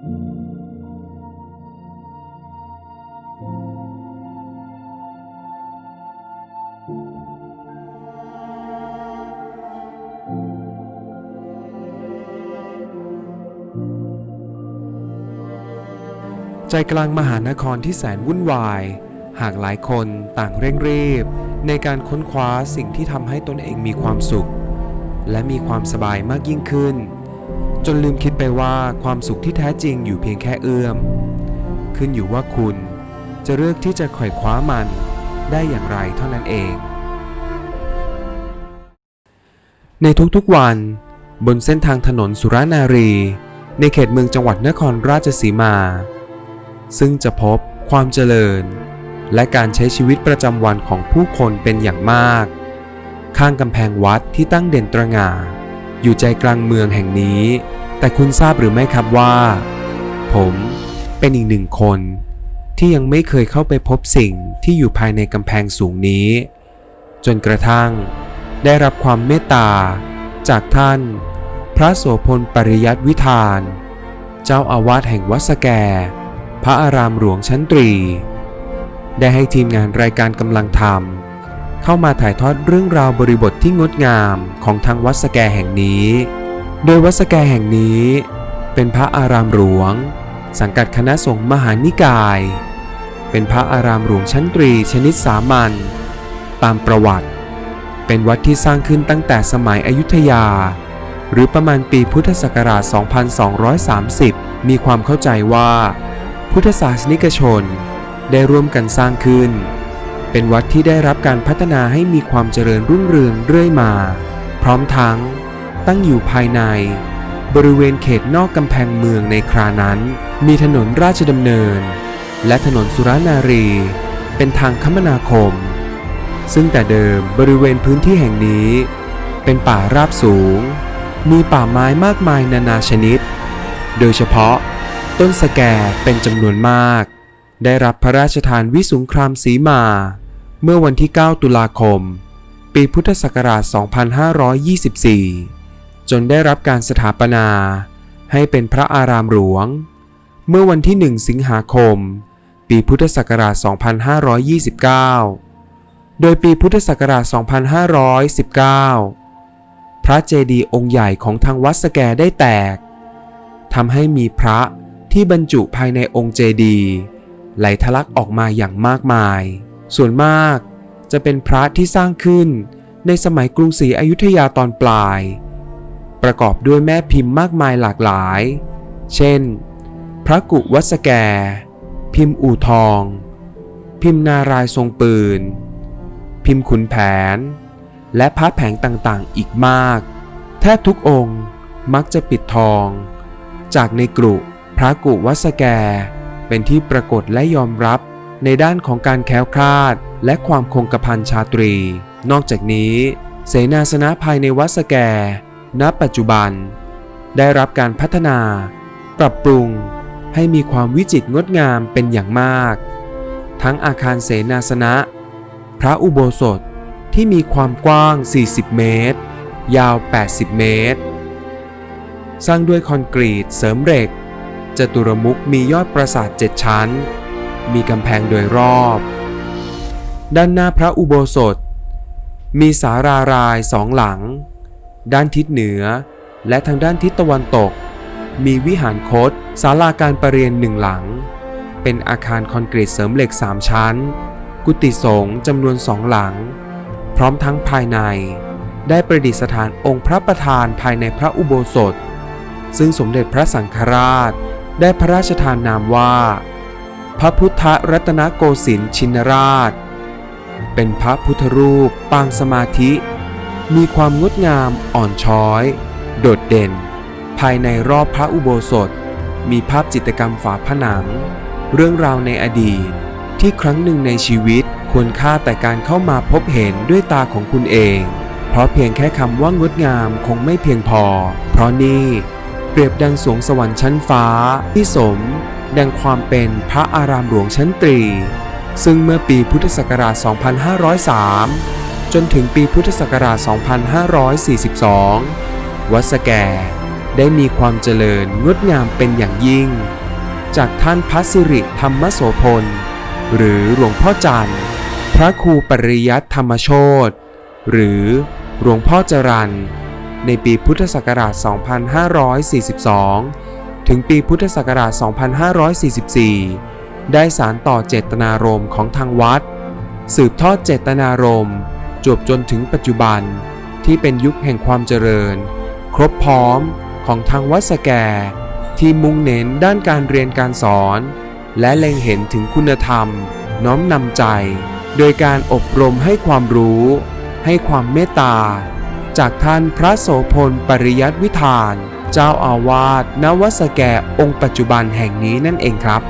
ใจกลางมหานครที่แสนวุ่นวาย หากหลายคนต่างเร่งรีบ ในการค้นคว้าสิ่งที่ทำให้ตนเองมีความสุข และมีความสบายมากยิ่งขึ้น จนลืมคิดไปว่าความสุขที่แท้จริงอยู่เพียงแค่เอื้อม ขึ้นอยู่ว่าคุณจะเลือกที่จะไขว่คว้ามันได้อย่างไรเท่านั้นเอง ในทุกๆวันบนเส้นทางถนนสุรานารี ในเขตเมืองจังหวัดนครราชสีมา ซึ่งจะพบความเจริญ และการใช้ชีวิตประจำวันของผู้คนเป็นอย่างมาก ข้างกำแพงวัดที่ตั้งเด่นตระหง่า อยู่ใจกลางเมืองแห่งนี้ แต่คุณทราบหรือไม่ครับว่า ผมเป็นอีกหนึ่งคน ที่ยังไม่เคยเข้าไปพบสิ่งที่อยู่ภายในกำแพงสูงนี้ จนกระทั่งได้รับความเมตตา จากท่าน พระโสพลปริยัติวิธาน เจ้าอาวาสแห่งวัดสแก พระอารามหลวงชั้นตรี ได้ให้ทีมงานรายการกำลังทำ เข้ามาถ่ายทอดเรื่องราวบริบทที่งดงามของทางวัดสแกแห่งนี้ โดยวัดสแกแห่งนี้ เป็นพระอารามหลวง สังกัดคณะสงฆ์มหานิกาย เป็นพระอารามหลวงชั้นตรีชนิดสามัญตามประวัติ เป็นวัดที่สร้างขึ้นตั้งแต่สมัยอยุธยา หรือประมาณปีพุทธศักราช 2230 มีความเข้าใจว่า พุทธศาสนิกชนได้ร่วมกันสร้างขึ้น เป็นวัดที่ได้รับการพัฒนาให้มีความเจริญรุ่งเรืองเรื่อยมา พร้อมทั้ง ตั้งอยู่ภายใน บริเวณเขตนอกกำแพงเมืองในครานั้น มีถนนราชดำเนิน และถนนสุรานารี เป็นทางคมนาคม ซึ่งแต่เดิมบริเวณพื้นที่แห่งนี้ เป็นป่าราบสูง มีป่าไม้มากมายนานาชนิด โดยเฉพาะ ต้นสแกเป็นจำนวนมาก ได้รับพระราชทานวิสุงครามสีมา เมื่อวันที่ 9 ตุลาคม ปีพุทธศักราช 2524 จนได้รับการสถาปนา ให้เป็นพระอารามหลวง เมื่อวันที่ 1 สิงหาคม ปีพุทธศักราช 2529 โดยปีพุทธศักราช 2519 พระเจดีย์องค์ใหญ่ของทางวัดสแกได้แตกทำให้มีพระที่บรรจุภายในองค์เจดีย์ ไหลทะลักออกมาอย่างมากมาย ส่วนมากจะเป็นพระที่สร้างขึ้นในสมัยกรุงศรีอยุธยาตอนปลาย ประกอบด้วยแม่พิมพ์มากมายหลากหลาย เช่น พระกุวัสแก พิมพ์อู่ทอง พิมพ์นารายทรงปืน พิมพ์ขุนแผน และพระแผงต่างๆอีกมาก แทบทุกองค์มักจะปิดทอง จากในกรุพระกุวัสแก เป็นที่ปรากฏและยอมรับในด้านของการแคล้วคลาด และความคงกระพันชาตรี นอกจากนี้ เสนาสนะภายในวัดสแก ณ ปัจจุบัน ได้รับการพัฒนา ปรับปรุง ให้มีความวิจิตรงดงามเป็นอย่างมาก ทั้งอาคารเสนาสนะ พระอุโบสถที่มีความกว้าง 40 เมตร ยาว 80 เมตร สร้างด้วยคอนกรีตเสริมเหล็ก จตุรมุขมียอดปราสาทเจ็ดชั้น มีกำแพงโดยรอบ ด้านหน้าพระอุโบสถ มีสารารายสองหลัง ด้านทิศเหนือ และทางด้านทิศตะวันตก มีวิหารคตศาลาการประเรียนหนึ่งหลัง เป็นอาคารคอนกรีตเสริมเหล็กสามชั้น กุฏิสงฆ์จำนวนสองหลัง พร้อมทั้งภายใน ได้ประดิษฐานองค์พระประธานภายในพระอุโบสถ ซึ่งสมเด็จพระสังฆราช ได้พระราชทานนามว่า พระพุทธรัตนโกสินทร์ชินราช เป็นพระพุทธรูปปางสมาธิ มีความงดงามอ่อนช้อย โดดเด่น ภายในรอบพระอุโบสถ มีภาพจิตรกรรมฝาผนัง เรื่องราวในอดีต ที่ครั้งหนึ่งในชีวิตควรค่าแต่การเข้ามาพบเห็นด้วยตาของคุณเอง เพราะเพียงแค่คำว่างดงามคงไม่เพียงพอ เพราะนี่ เปรียบดังสวงสวรรค์ชั้นฟ้าที่สม ดังความเป็นพระอารามหลวงชั้นตรี ซึ่งเมื่อปีพุทธศักราช 2503 จนถึงปีพุทธศักราช 2542 วัดสแกได้มีความเจริญงดงามเป็นอย่างยิ่ง จากท่านพระสิริธรรมโสพล หรือหลวงพ่อจันทร์ พระครูปริยัติธรรมโชตหรือหลวงพ่อจรัน ในปีพุทธศักราช 2542 ถึงปีพุทธศักราช 2544 ได้สารต่อเจตนารมณ์ของทางวัด สืบทอดเจตนารมณ์จบจนถึงปัจจุบันที่เป็นยุคแห่งความเจริญ ครบพร้อมของทางวัดสแก ที่มุ่งเน้นด้านการเรียนการสอน และเล็งเห็นถึงคุณธรรม น้อมนำใจ โดยการอบรมให้ความรู้ ให้ความเมตตา จากท่านพระโสพลปริยัติวิธาน เจ้าอาวาสณวัดสแกองค์ปัจจุบันแห่งนี้นั่นเองครับ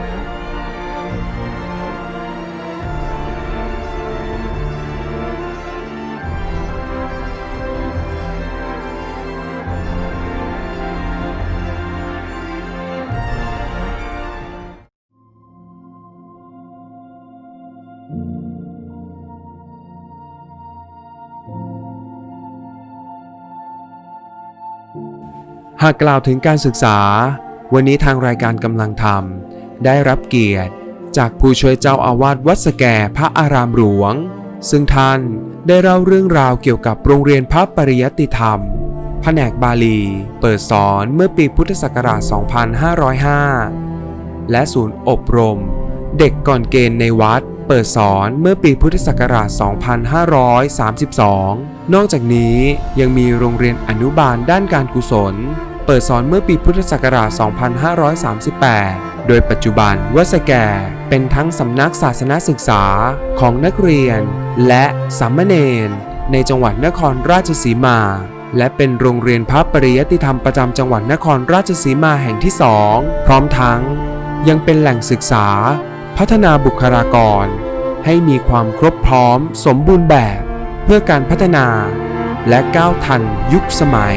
หากกล่าวถึงการศึกษา วันนี้ทางรายการกำลังทำได้รับเกียรติจากผู้ช่วยเจ้าอาวาสวัดสแกพระอารามหลวง ซึ่งท่านได้เล่าเรื่องราวเกี่ยวกับโรงเรียนพระปริยติธรรม แผนกบาลี เปิดสอนเมื่อปีพุทธศักราช 2505 และศูนย์อบรม เด็กก่อนเกณฑ์ในวัด เปิดสอนเมื่อปีพุทธศักราช 2532 นอกจากนี้ยังมีโรงเรียนอนุบาลด้านการกุศล เปิดสอนเมื่อปีพุทธศักราช 2538 โดยปัจจุบันวัดสแกเป็นทั้งสำนักศาสนาศึกษาของนักเรียน และสามเณรในจังหวัดนครราชสีมา และเป็นโรงเรียนพระปริยติธรรมประจำจังหวัดนครราชสีมาแห่งที่สองพร้อมทั้ง ยังเป็นแหล่งศึกษา พัฒนาบุคลากร ให้มีความครบพร้อมสมบูรณ์แบบ เพื่อการพัฒนา และก้าวทันยุคสมัย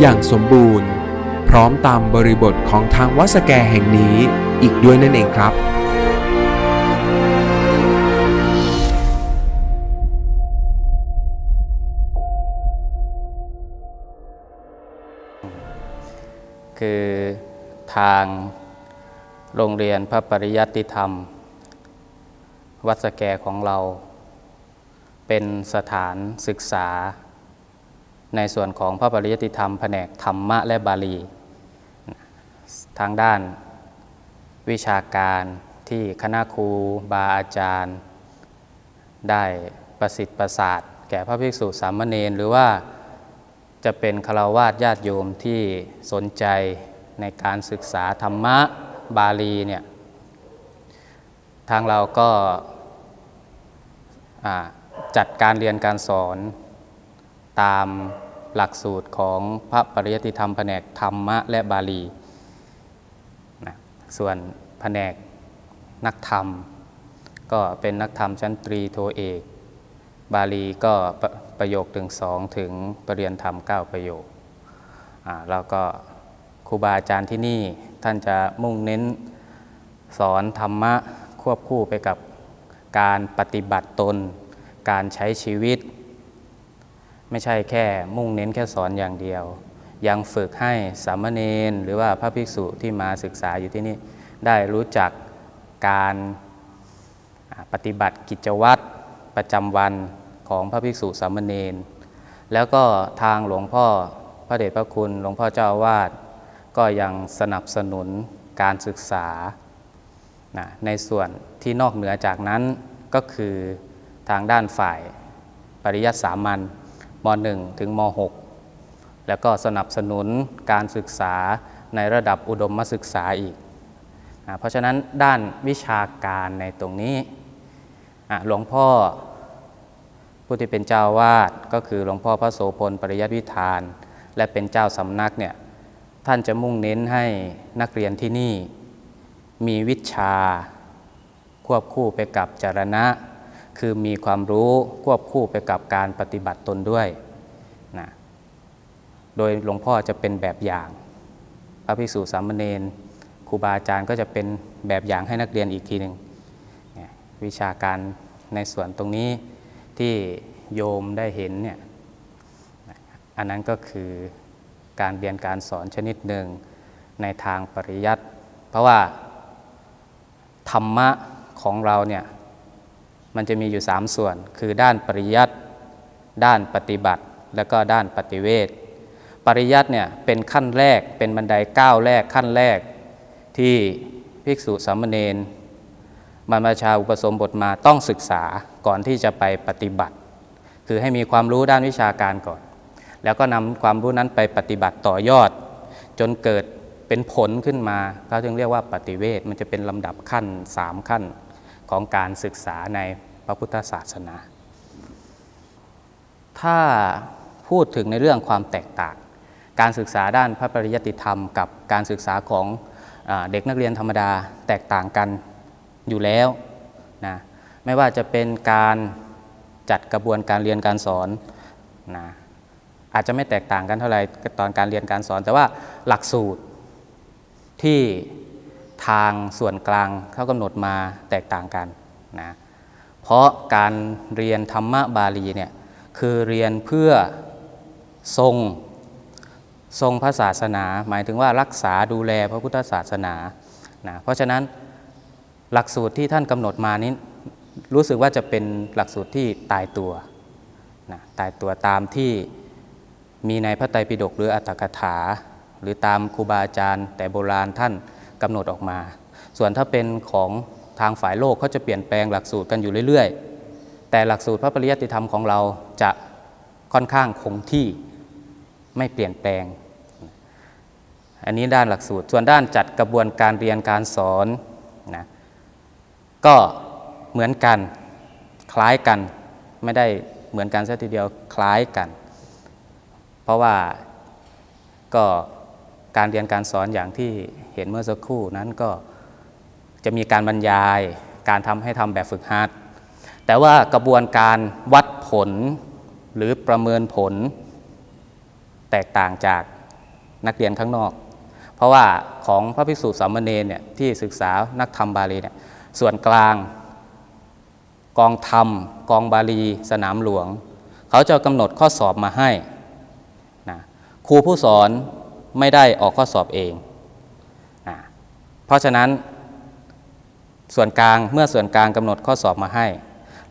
อย่างสมบูรณ์ พร้อมตามบริบทของทางวัดสแกแห่งนี้อีกด้วยนั่นเองครับ คือทางโรงเรียนพระปริยัติธรรม วัดสแกของเรา เป็นสถานศึกษา ในส่วนของพระปริยัติธรรมแผนกธรรมะและบาลี ทางด้านวิชาการที่คณะครูบาอาจารย์ ได้ประสิทธิ์ประสาท แก่พระภิกษุสามเณรหรือว่าจะเป็นคารวาสญาติโยมที่สนใจในการศึกษาธรรมะบาลีเนี่ยทางเราก็จัดการเรียนการสอนตามหลักสูตรของพระปริยติธรรมแผนกธรรมะและบาลี ส่วนแผนกนักธรรม ก็เป็นนักธรรมชั้นตรีโทเอก บาลีก็ปรประโยคถึงสองถึงปรริยนธรรม 9 ประโยคแล้วก็ครูบาอาจารย์ที่นี่ท่านจะมุ่งเน้นสอนธรรมะควบคู่ไปกับการปฏิบัติตน การใช้ชีวิต ไม่ใช่แค่มุ่งเน้นแค่สอนอย่างเดียว ยังฝึกให้สามเณรหรือว่าพระภิกษุที่มาศึกษาอยู่ที่นี่ได้รู้จักการปฏิบัติกิจวัตรประจำวันของพระภิกษุสามเณรแล้วก็ทางหลวงพ่อพระเดชพระคุณหลวงพ่อเจ้าอาวาสก็ยังสนับสนุนการศึกษา ในส่วนที่นอกเหนือจากนั้นก็คือทางด้านฝ่ายปริยัติสามัญม .1 ถึงม .6 แล้วก็สนับสนุนการศึกษาในระดับอุดมศึกษาอีก เพราะฉะนั้นด้านวิชาการในตรงนี้หลวงพ่อผู้ที่เป็นเจ้าวาดก็คือหลวงพ่อพระโสพลปริยัติวิธาน และเป็นเจ้าสำนักเนี่ยท่านจะมุ่งเน้นให้นักเรียนที่นี่ มีวิชาควบคู่ไปกับจารณะ คือมีความรู้ควบคู่ไปกับการปฏิบัติตนด้วย โดยหลวงพ่อจะเป็นแบบอย่าง พระภิกษุสามเณรครูบาอาจารย์ก็จะเป็นแบบอย่างให้นักเรียนอีกทีหนึ่งวิชาการในส่วนตรงนี้ที่โยมได้เห็นเนี่ยอันนั้นก็คือการเรียนการสอนชนิดหนึ่งในทางปริยัติเพราะว่าธรรมะของเราเนี่ยมันจะมีอยู่ 3 ส่วน คือด้านปริยัติด้านปฏิบัติ แล้วก็ด้านปฏิเวท ปริยัติเนี่ยเป็นขั้นแรกเป็นบันไดก้าวแรกขั้นแรก ที่ภิกษุสามเณรบรรพชาอุปสมบทมาต้องศึกษาก่อนที่จะไปปฏิบัติ คือให้มีความรู้ด้านวิชาการก่อน แล้วก็นำความรู้นั้นไปปฏิบัติต่อยอด จนเกิดเป็นผลขึ้นมาเขาจึงเรียกว่าปฏิเวทมันจะเป็นลำดับขั้นสามขั้นของการศึกษาในพระพุทธศาสนา ถ้าพูดถึงในเรื่องความแตกต่าง การศึกษาด้านพระปริยัติธรรม กับการศึกษาของเด็กนักเรียนธรรมดาแตกต่างกันอยู่แล้วนะไม่ว่าจะเป็นการจัดกระบวนการเรียนการสอนนะอาจจะไม่แตกต่างกันเท่าไหร่ตอนการเรียนการสอน แต่ว่าหลักสูตรที่ทางส่วนกลางเขากำหนดมาแตกต่างกันนะเพราะการเรียนธรรมะบาลีเนี่ยคือเรียนเพื่อทรง ทรงพระศาสนา หมายถึงว่ารักษาดูแลพระพุทธศาสนานะเพราะฉะนั้นหลักสูตรที่ท่านกำหนดมานี้รู้สึกว่าจะเป็นหลักสูตรที่ตายตัวนะตายตัวตามที่มีในพระไตรปิฎกหรืออัตถกถา หรือตามครูบาอาจารย์ แต่โบราณท่านกำหนดออกมา ส่วนถ้าเป็นของทางฝ่ายโลกเขาจะเปลี่ยนแปลงหลักสูตรกันอยู่เรื่อยๆ แต่หลักสูตรพระปริยัติธรรมของเราจะค่อนข้างคงที่ไม่เปลี่ยนแปลง อันนี้ด้านหลักสูตร ส่วนด้านจัดกระบวนการเรียนการสอนนะก็เหมือนกันคล้ายกันไม่ได้เหมือนกันซะทีเดียวคล้ายกัน เพราะว่าก็การเรียนการสอนอย่างที่เห็นเมื่อสักครู่นั้นก็จะมีการบรรยายการทำให้ทำแบบฝึกหัดแต่ว่ากระบวนการวัดผลหรือประเมินผล แตกต่างจากนักเรียนข้างนอก เพราะว่าของพระภิกษุสามเณรเนี่ยที่ศึกษานักธรรมบาลีเนี่ยส่วนกลาง กองธรรม กองบาลีสนามหลวง เขาจะกำหนดข้อสอบมาให้นะครูผู้สอนไม่ได้ออกข้อสอบเองนะเพราะฉะนั้นส่วนกลางเมื่อส่วนกลางกำหนดข้อสอบมาให้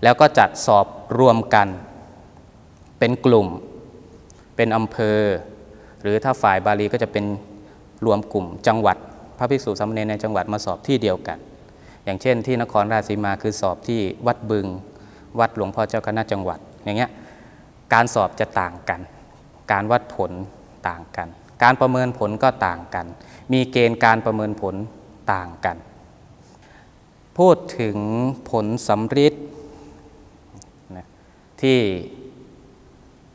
แล้วก็จัดสอบรวมกัน เป็นกลุ่ม เป็นอำเภอ หรือถ้าฝ่ายบาลีก็จะเป็น รวมกลุ่มจังหวัด พระภิกษุสามเณรในจังหวัดมาสอบที่เดียวกัน อย่างเช่น ที่นครราชสีมาคือสอบที่วัดบึง วัดหลวงพ่อเจ้าคณะจังหวัดอย่างเงี้ยการสอบจะต่างกัน การวัดผลต่างกัน การประเมินผลก็ต่างกัน มีเกณฑ์การประเมินผลต่างกัน พูดถึงผลสำริดที่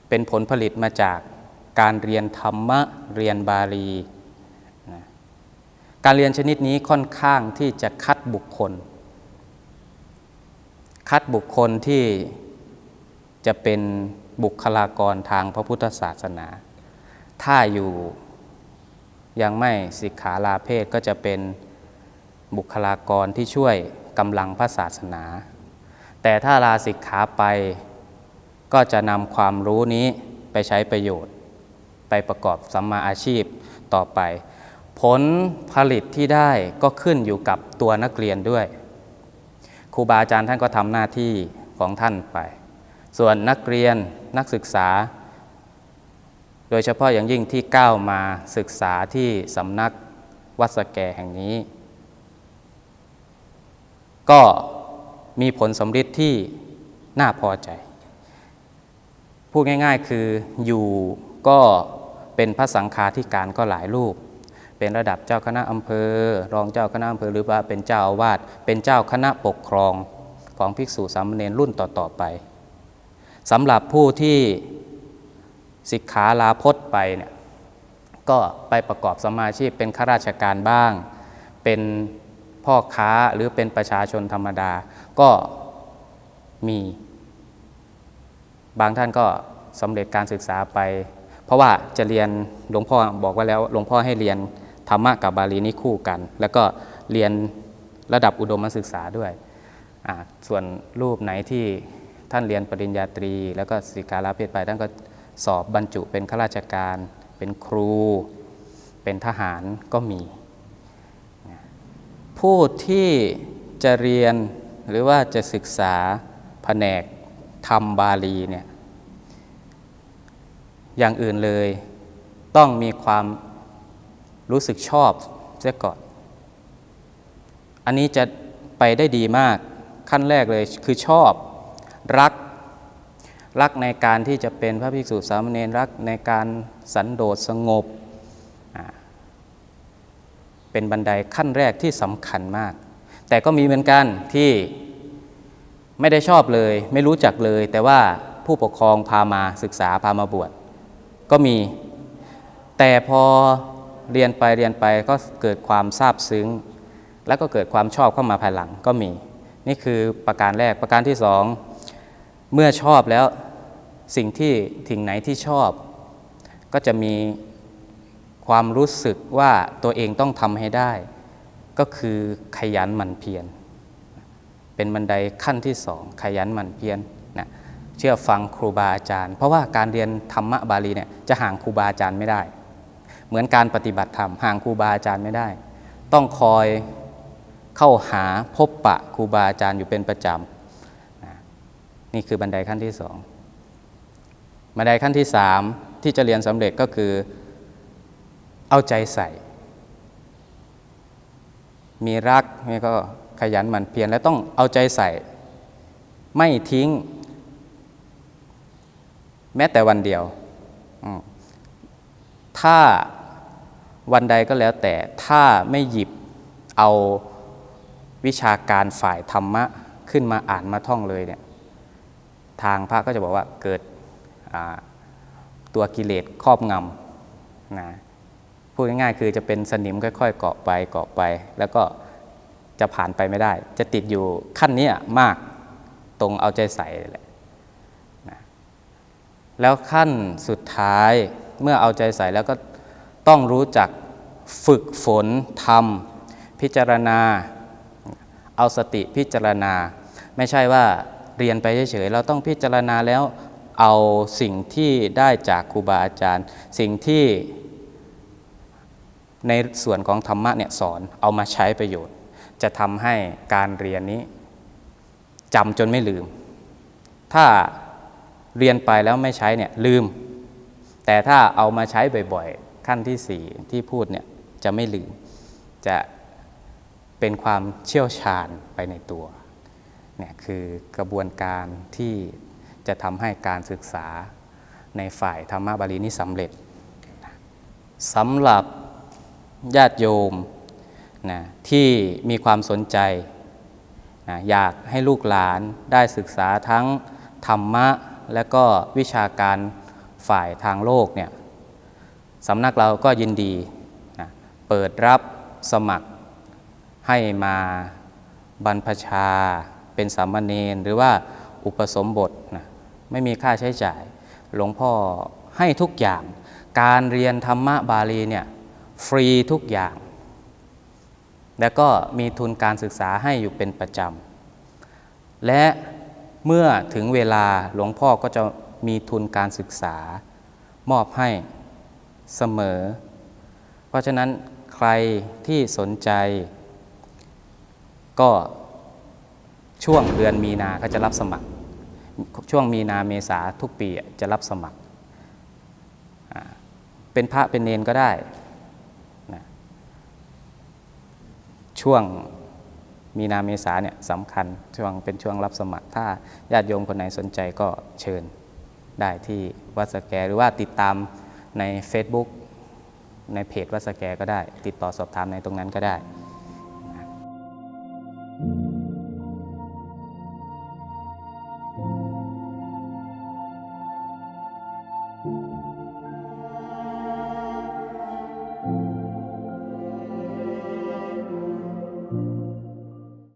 เป็นผลผลิตมาจากการเรียนธรรมะ เรียนบาลี การเรียนชนิดนี้ค่อนข้างที่จะคัดบุคคล คัดบุคคลที่จะเป็นบุคลากรทางพระพุทธศาสนา ถ้าอยู่ยังไม่สิกขาลาเพศก็จะเป็นบุคลากรที่ช่วยกำลังพระศาสนา แต่ถ้าลาสิกขาไปก็จะนำความรู้นี้ไปใช้ประโยชน์ ไปประกอบสัมมาอาชีพต่อไป ผลผลิตที่ได้ก็ขึ้นอยู่กับตัวนักเรียนด้วย ครูบาอาจารย์ท่านก็ทำหน้าที่ของท่านไป ส่วนนักเรียนนักศึกษา โดยเฉพาะอย่างยิ่งที่ก้าวมาศึกษาที่สำนักวัดสแกแห่งนี้ ก็มีผลสำฤทธิ์ที่น่าพอใจ พูดง่ายๆคืออยู่ก็เป็นพระสังฆาธิการก็หลายรูป เป็นระดับเจ้าคณะอำเภอ รองเจ้าคณะอำเภอหรือว่าเป็นเจ้าอาวาสเป็นเจ้าคณะปกครองของภิกษุสามเณรรุ่นต่อๆไปสำหรับผู้ที่สิกขาลาพจน์ไปเนี่ยก็ไปประกอบสมมาชีพเป็นข้าราชการบ้าง เป็นพ่อค้าหรือเป็นประชาชนธรรมดา ก็มี บางท่านก็สำเร็จการศึกษาไป เพราะว่าจะเรียนหลวงพ่อบอกไว้แล้วหลวงพ่อให้เรียน ธรรมะกับบาลีนี่คู่กัน แล้วก็เรียนระดับอุดมศึกษาด้วยส่วนรูปไหนที่ท่านเรียนปริญญาตรี แล้วก็สิกาลาเพศไปท่านก็สอบบรรจุเป็นข้าราชการ เป็นครู เป็นทหารก็มี ผู้ที่จะเรียนหรือว่าจะศึกษาแผนกธรรมบาลีเนี่ยอย่างอื่นเลยต้องมีความ รู้สึกชอบเสียก่อน อันนี้จะไปได้ดีมากขั้นแรกเลยคือชอบรักรักในการที่จะเป็นพระภิกษุสามเณรรักในการสันโดษสงบ เป็นบันไดขั้นแรกที่สำคัญมาก แต่ก็มีเหมือนกันที่ไม่ได้ชอบเลย ไม่รู้จักเลย แต่ว่าผู้ปกครองพามาศึกษาพามาบวชก็มี แต่พอ เรียนไปเรียนไปก็เกิดความซาบซึ้ง แล้วก็เกิดความชอบเข้ามาภายหลังก็มี นี่คือประการแรกประการที่สองเมื่อชอบแล้วสิ่งที่ถึงไหนที่ชอบ ก็จะมีความรู้สึกว่าตัวเองต้องทำให้ได้ ก็คือขยันหมั่นเพียรเป็นบันไดขั้นที่สองขยันหมั่นเพียรนะเชื่อฟังครูบาอาจารย์ เพราะว่าการเรียนธรรมะบาลีเนี่ยจะห่างครูบาอาจารย์ไม่ได้ เหมือนการปฏิบัติธรรมห่างครูบาอาจารย์ไม่ได้ ต้องคอยเข้าหาพบปะครูบาอาจารย์อยู่เป็นประจำนี่คือบันไดขั้นที่สองบันไดขั้นที่สามที่จะเรียนสำเร็จก็คือเอาใจใส่ มีรักนี่ก็ขยันหมั่นเพียรและต้องเอาใจใส่ ไม่ทิ้ง แม้แต่วันเดียว ถ้า วันใดก็แล้วแต่ถ้าไม่หยิบเอาวิชาการฝ่ายธรรมะขึ้นมาอ่านมาท่องเลยเนี่ยทางพระก็จะบอกว่าเกิดตัวกิเลสครอบงำนะพูดง่ายๆคือจะเป็นสนิมค่อยๆเกาะไปเกาะไป แล้วก็จะผ่านไปไม่ได้ จะติดอยู่ขั้นนี้มากตรงเอาใจใส่แหละแล้วขั้นสุดท้ายเมื่อเอาใจใส่แล้วก็ ต้องรู้จักฝึกฝนทำพิจารณา เอาสติพิจารณา ไม่ใช่ว่าเรียนไปเฉยๆเราต้องพิจารณาแล้วเอาสิ่งที่ได้จากครูบาอาจารย์ สิ่งที่ในส่วนของธรรมะเนี่ยสอนเอามาใช้ประโยชน์ จะทำให้การเรียนนี้จำจนไม่ลืม ถ้าเรียนไปแล้วไม่ใช้เนี่ยลืม แต่ถ้าเอามาใช้บ่อยๆ ขั้นที่สี่ที่พูดเนี่ยจะไม่ลืม จะเป็นความเชี่ยวชาญไปในตัวเนี่ยคือกระบวนการที่จะทำให้การศึกษาในฝ่ายธรรมบาลีนี้สำเร็จสำหรับญาติโยมนะที่มีความสนใจนะอยากให้ลูกหลานได้ศึกษาทั้งธรรมะ และก็วิชาการฝ่ายทางโลกเนี่ย สำนักเราก็ยินดีนะเปิดรับสมัครให้มาบรรพชา เป็นสามเณรหรือว่าอุปสมบทนะไม่มีค่าใช้จ่าย หลวงพ่อให้ทุกอย่าง การเรียนธรรมะบาลีเนี่ยฟรีทุกอย่าง แล้วก็มีทุนการศึกษาให้อยู่เป็นประจำ และเมื่อถึงเวลาหลวงพ่อก็จะมีทุนการศึกษามอบให้ เสมอ เพราะฉะนั้นใครที่สนใจ ก็ช่วงเดือนมีนาก็จะรับสมัคร ช่วงมีนาเมษาทุกปีจะรับสมัคร เป็นพระเป็นเนนก็ได้นะช่วงมีนาเมษาเนี่ยสำคัญช่วงเป็นช่วงรับสมัคร ถ้าญาติโยมคนไหนสนใจก็เชิญได้ที่วัดสแกหรือว่าติดตาม ใน Facebook ในเพจวัดสแกก็ได้ ติดต่อสอบถามในตรงนั้นก็ได้